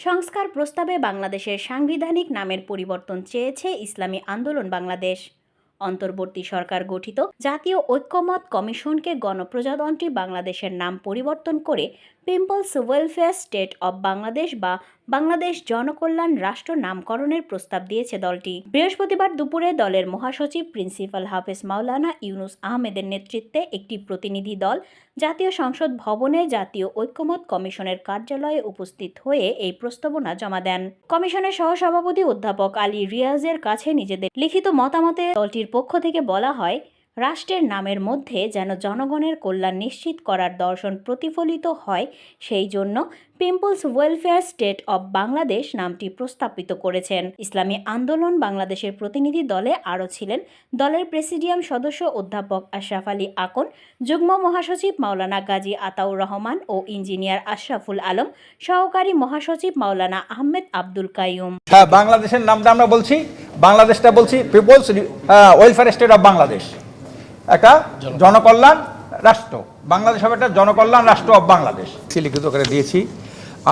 সংস্কার প্রস্তাবে বাংলাদেশের সাংবিধানিক নামের পরিবর্তন চেয়েছে ইসলামী আন্দোলন বাংলাদেশ। অন্তর্বর্তী সরকার গঠিত জাতীয় ঐক্যমত কমিশনকে গণপ্রজাতন্ত্রী বাংলাদেশের নাম পরিবর্তন করে people's welfare state of Bangladesh বা বাংলাদেশ জনকল্যাণ রাষ্ট্র নামকরণের প্রস্তাব দিয়েছে দলটি। বৃহস্পতিবার দুপুরে দলের মহাসচিব প্রিন্সিপাল হাফেজ মাওলানা ইউনুস আহমেদের নেতৃত্বে একটি প্রতিনিধি দল জাতীয় সংসদ ভবনে জাতীয় ঐক্যমত কমিশনের কার্যালয়ে উপস্থিত হয়ে এই প্রস্তাবনা জমা দেন। কমিশনের সহসভাপতি অধ্যাপক আলী রিয়াজের কাছে নিজেদের লিখিত মতামতে দলটির পক্ষ থেকে বলা হয় রাষ্ট্রের নামের মধ্যে যেন জনগণের কল্যাণ নিশ্চিত করার দর্শন প্রতিফলিত হয়, সেই জন্য people's welfare state of Bangladesh নামটি প্রস্তাবিত করেছেন। ইসলামী আন্দোলন বাংলাদেশের প্রতিনিধি দলে আরও ছিলেন। দলের প্রেসিডিয়াম সদস্য অধ্যাপক আশরাফ আলী আকন, যুগ্ম মহাসচিব মাওলানা গাজী আতাউর রহমান ও ইঞ্জিনিয়ার আশরাফুল আলম, সহকারী মহাসচিব মাওলানা আহমেদ আব্দুল কাইয়ুম। হ্যাঁ বাংলাদেশের নামটা আমরা বলছি, বাংলাদেশটা বলছি people's welfare state of Bangladesh. একটা জনকল্যাণ রাষ্ট্র। বাংলাদেশ হবে একটা জনকল্যাণ রাষ্ট্র অফ বাংলাদেশ লিখিত করে দিয়েছি।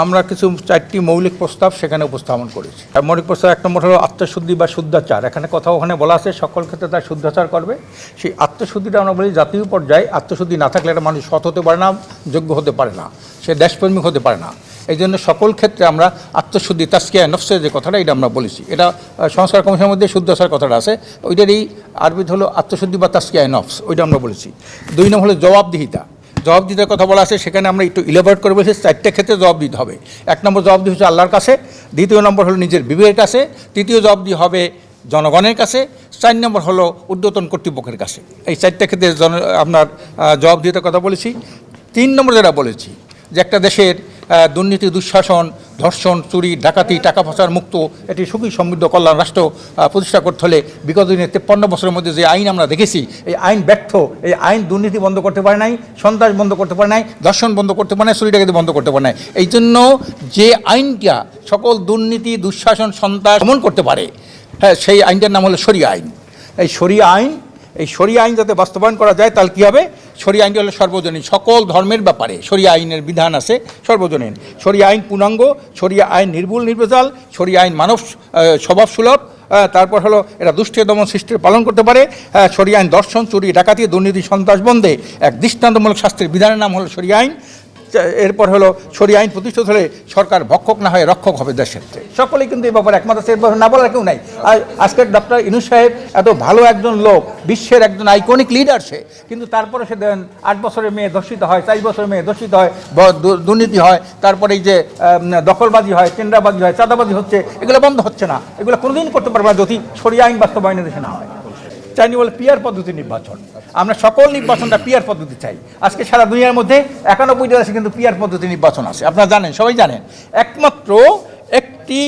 আমরা কিছু চারটি মৌলিক প্রস্তাব সেখানে উপস্থাপন করেছি। মৌলিক প্রস্তাব এক নম্বর হলো আত্মশুদ্ধি বা শুদ্ধাচার। এখানে কথা ওখানে বলা আছে, সকল ক্ষেত্রে তার শুদ্ধাচার করবে। সেই আত্মশুদ্ধিটা আমরা বলি জাতীয় পর্যায়ে আত্মশুদ্ধি না থাকলে একটা মানুষ সৎ হতে পারে না, যোগ্য হতে পারে না। সে দেশপ্রেমিক হতে পারে না। এই জন্য সকল ক্ষেত্রে আমরা আত্মশুদ্ধি তাস্কিয়া নফসের যে কথাটা, এটা আমরা বলেছি। এটা সংস্কার কমিশনের মধ্যে শুদ্ধাচার কথাটা আছে। ওইটার এই আরবিত হলো আত্মশুদ্ধি বা তাস্কিয়া নফস, ওইটা আমরা বলেছি। দুই নম্বর হলো জবাবদিহিতা। জবাবদিহিতার কথা বলা আছে, সেখানে আমরা একটু ইলেভারেট করে বলেছি, চারটে ক্ষেত্রে জবাব দিতে হবে। এক নম্বর জবাবদিহি হচ্ছে আল্লাহর কাছে, দ্বিতীয় নম্বর হলো নিজের বিবেকের কাছে, তৃতীয় জবাবদিহি হবে জনগণের কাছে, চার নম্বর হলো ঊর্ধ্বতন কর্তৃপক্ষের কাছে। এই চারটে ক্ষেত্রে জন, আপনার জবাবদিহিতার কথা বলেছি। তিন নম্বর যেটা বলেছি, যে একটা দেশের দুর্নীতি, দুঃশাসন, ধর্ষণ, চুরি, ডাকাতি, টাকা পয়সার মুক্ত একটি সুখী সমৃদ্ধ কল্যাণ রাষ্ট্র প্রতিষ্ঠা করতে হলে বিগত দিনে তেপ্পান্ন বছরের মধ্যে যে আইন আমরা দেখেছি, এই আইন ব্যর্থ, এই আইন দুর্নীতি বন্ধ করতে পারে নাই, সন্ত্রাস বন্ধ করতে পারে নাই, ধর্ষণ বন্ধ করতে পারে নাই, চুরি ডাকাতি বন্ধ করতে পারে নাই। এই জন্য যে আইনটা সকল দুর্নীতি, দুঃশাসন, সন্ত্রাস দমন করতে পারে হ্যাঁ সেই আইনটার নাম হলো সরিয়া আইন। এই সরিয়া আইন এই সরিয়া আইন যাতে বাস্তবায়ন করা যায়, তাহলে কী হবে? সরিয়া আইনটি হলো সর্বজনীন, সকল ধর্মের ব্যাপারে। সরিয়া আইনের বিধান আছে, সর্বজনীন। সরিয়া আইন পূর্ণাঙ্গ সরিয়া আইন নির্ভুল নির্বেজাল সরিয়া আইন মানব স্বভাবসুলভ স্বভাব সুলভ তারপর হলো এরা দুষ্টি দমন সৃষ্টি পালন করতে পারে সরিয়া আইন দর্শন, চুরি, ডাকাতি, দুর্নীতি, সন্ত্রাস বন্ধে এক দৃষ্টান্তমূলক শাস্তির বিধানের নাম হলো সরিয়া আইন। এরপর হলো সরি, আইন প্রতিষ্ঠিত হলে সরকার ভক্ষক না হয়, রক্ষক হবে দেশের সকলেই কিন্তু এই ব্যাপারে একমাত্র সে না বলার কেউ নাই। আর আজকের ডক্টর ইনু সাহেব এত ভালো একজন লোক, বিশ্বের একজন আইকনিক লিডার সে, কিন্তু তারপরে সে দেন, আট বছরের মেয়ে দর্শিত হয়, চার বছরের মেয়ে দর্শিত হয় দুর্নীতি হয়, তারপরে এই যে দখলবাজি হয়, টেন্ডারবাজি হয়, চাঁদাবাজি হচ্ছে, এগুলো বন্ধ হচ্ছে না। এগুলো কোনোদিন করতে পারবে না যদি সরি আইন বাস্তবায়নের দেশে না হয়। চাইনি বলে পিয়ার পদ্ধতি নির্বাচন। আমরা সকল নির্বাচনটা পিয়ার পদ্ধতি চাই। আজকে সারা দুনিয়ার মধ্যে একানব্বইটা দেশে কিন্তু পিয়ার পদ্ধতি নির্বাচন আছে। আপনারা জানেন, সবাই জানেন। একমাত্র একটি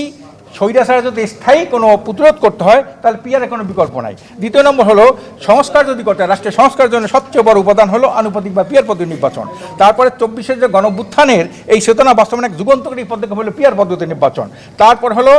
স্বৈরাচার যদি স্থায়ী কোনো প্রতিরোধ করতে হয়, তাহলে পিয়ারের কোনো বিকল্প নাই। দ্বিতীয় নম্বর হলো, সংস্কার যদি করতে হয় রাষ্ট্রের সংস্কারের জন্য সবচেয়ে বড় উপাদান হলো আনুপাতিক বা পিয়ার পদ্ধতি নির্বাচন। তারপরে চব্বিশের যে গণবুত্থানের এই চেতনা বাস্তবায়ন এক যুগান্তকারী পদক্ষেপ হলো পিয়ার পদ্ধতি নির্বাচন। তারপর হলো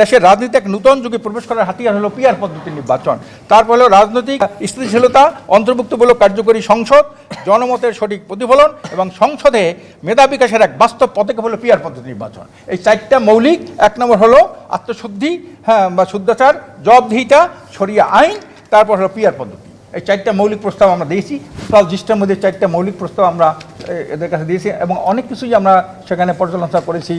দেশের রাজনীতি এক নূতন যুগে প্রবেশ করার হাতিয়ার হলো পিয়ার পদ্ধতি নির্বাচন। তারপর হলো রাজনৈতিক স্থিতিশীলতা অন্তর্ভুক্তমূলক কার্যকরী সংসদ, জনমতের সঠিক প্রতিফলন এবং সংসদে মেধা বিকাশের এক বাস্তব পদক্ষেপ হলো পিয়ার পদ্ধতি নির্বাচন। এই চারটা মৌলিক, এক নম্বর হলো আত্মশুদ্ধি হ্যাঁ বা শুদ্ধাচার, জবাবদিহিতা সরিয়া আইন, তারপর হলো পিয়ার পদ্ধতি। এই চারটা মৌলিক প্রস্তাব আমরা দিয়েছি সব জিস্টের মধ্যে চারটা মৌলিক প্রস্তাব আমরা এদের কাছে দিয়েছি, এবং অনেক কিছুই আমরা সেখানে পর্যালোচনা করেছি।